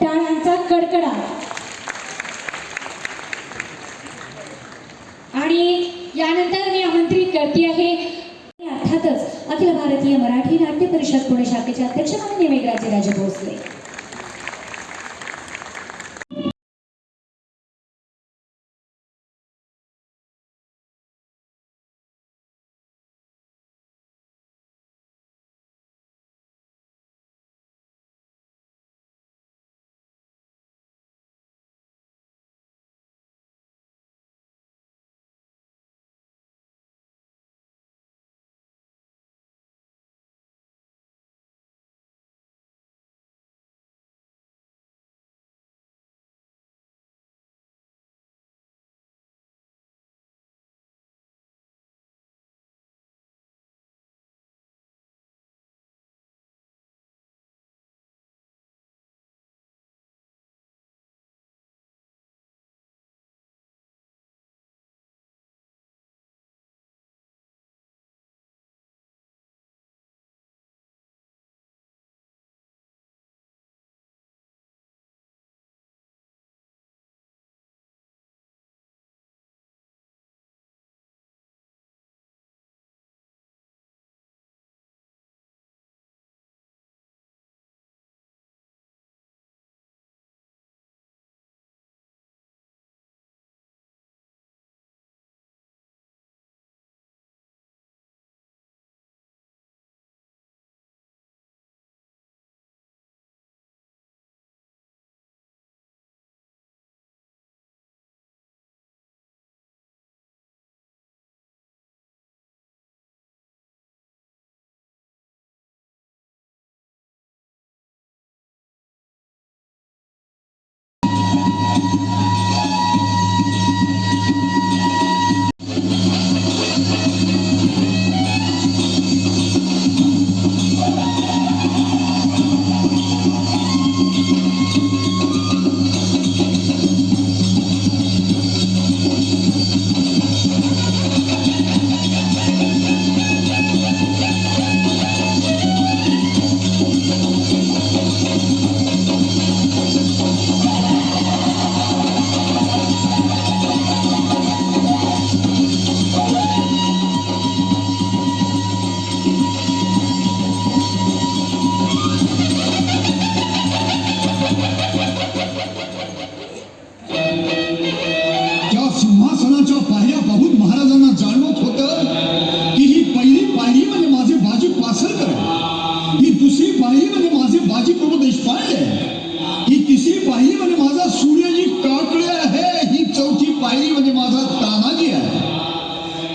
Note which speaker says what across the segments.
Speaker 1: टाळ्यांचा कडकडा. आणि यानंतर मी आमंत्रित करते आहे. अर्थातच अखिल भारतीय मराठी नाट्य परिषद पुणे शाखेचे अध्यक्ष माननीय मेघराजे राजे भोसले.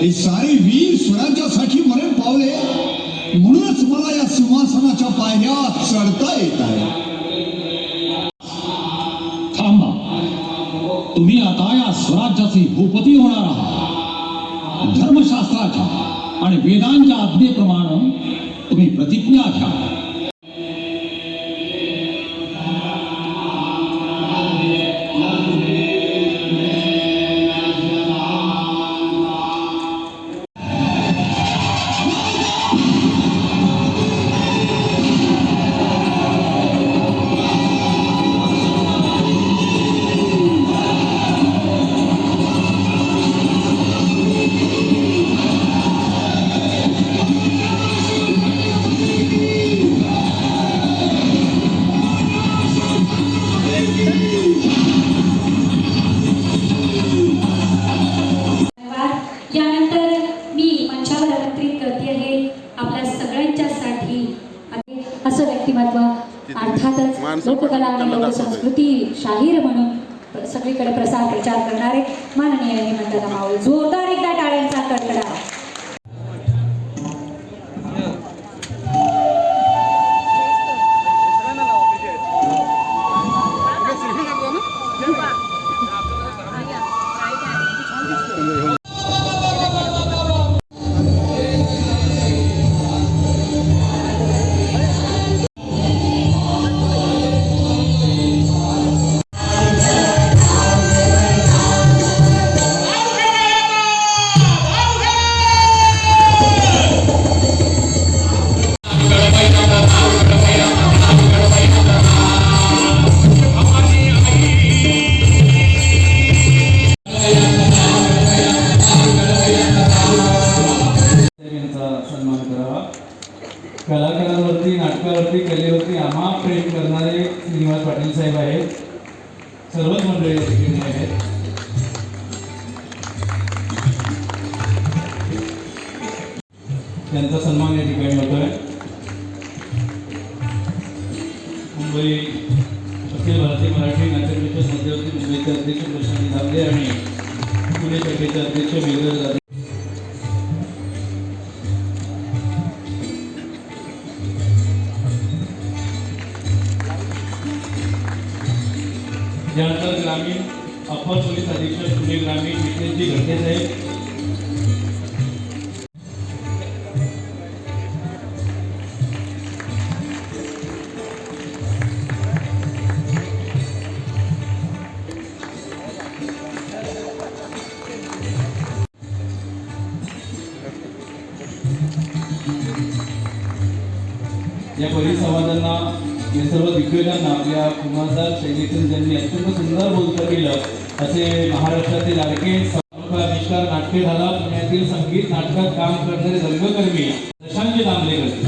Speaker 2: हे सारे वीर स्वराज्यासाठी मरण पावले. म्हणूनच मला या सिंहासनाच्या पायऱ्या चढता येत आहे.
Speaker 3: थांबा. तुम्ही आता या स्वराज्याचे भूपती होणार आहात. धर्मशास्त्राच्या आणि वेदांच्या आज्ञेप्रमाणे तुम्ही प्रतिज्ञा घ्या.
Speaker 1: लोककला आणि लोकसंस्कृती शाहीर म्हणून सगळीकडे प्रसार प्रचार करणारे माननीय हेमंत माऊल जोरदार एकदा टाळ्यांचा कडकडा
Speaker 4: कलेवरती आम्हा प्रेम करणारे श्रीनिवास पाटील साहेब आहेत. सर्वच मंडळी ठिकाणी आहेत. त्यांचा सन्मान या ठिकाणी होतोय. मुंबई, अखिल भारतीय मराठी नाट्यविश्वास मध्यवर्ती मुंबईचे अध्यक्ष प्रशांत दामले आणि पुणे शाखेचे अध्यक्ष मेघराज दादे त्यानंतर ग्रामीण अप्पर पोलीस अधीक्षक पुणे ग्रामीण विष्णूजी घटने साहेब या परिसंवादांना या सर्व दिग्गजांना आपल्या कुमारदार शैलीतून ज्यांनी अत्यंत सुंदर बोलतं केलं असे महाराष्ट्रातील लाडके आविष्कार नाट्य झाला पुण्यातील संगीत नाटकात काम करणारे रंगकर्मी प्रशांत दामलेकर.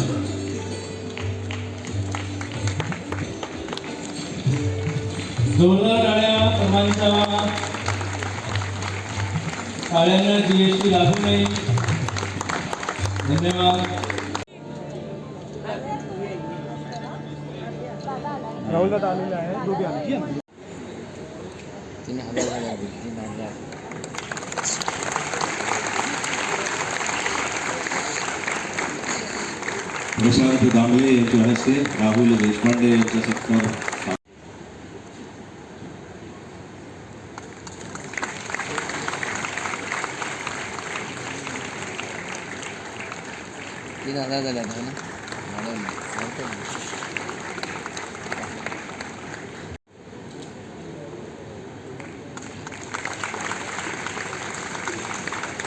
Speaker 4: जोरदार टाळ्या सर्वांच्या टाळ्यांना जीएसटी लागू नये. धन्यवाद.
Speaker 5: राहुल का आने है जो भी
Speaker 6: आने की तीन विशाल दांगले यांच्या राहुल देशपांडे सत्कार
Speaker 5: तीन हज़ार झाल्या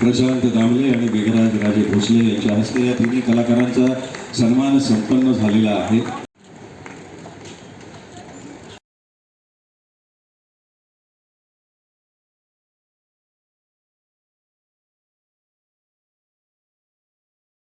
Speaker 6: प्रशांत दामले आणि मेघराज राजे भोसले यांच्या हस्ते या तिन्ही कलाकारांचा सन्मान संपन्न झालेला आहे.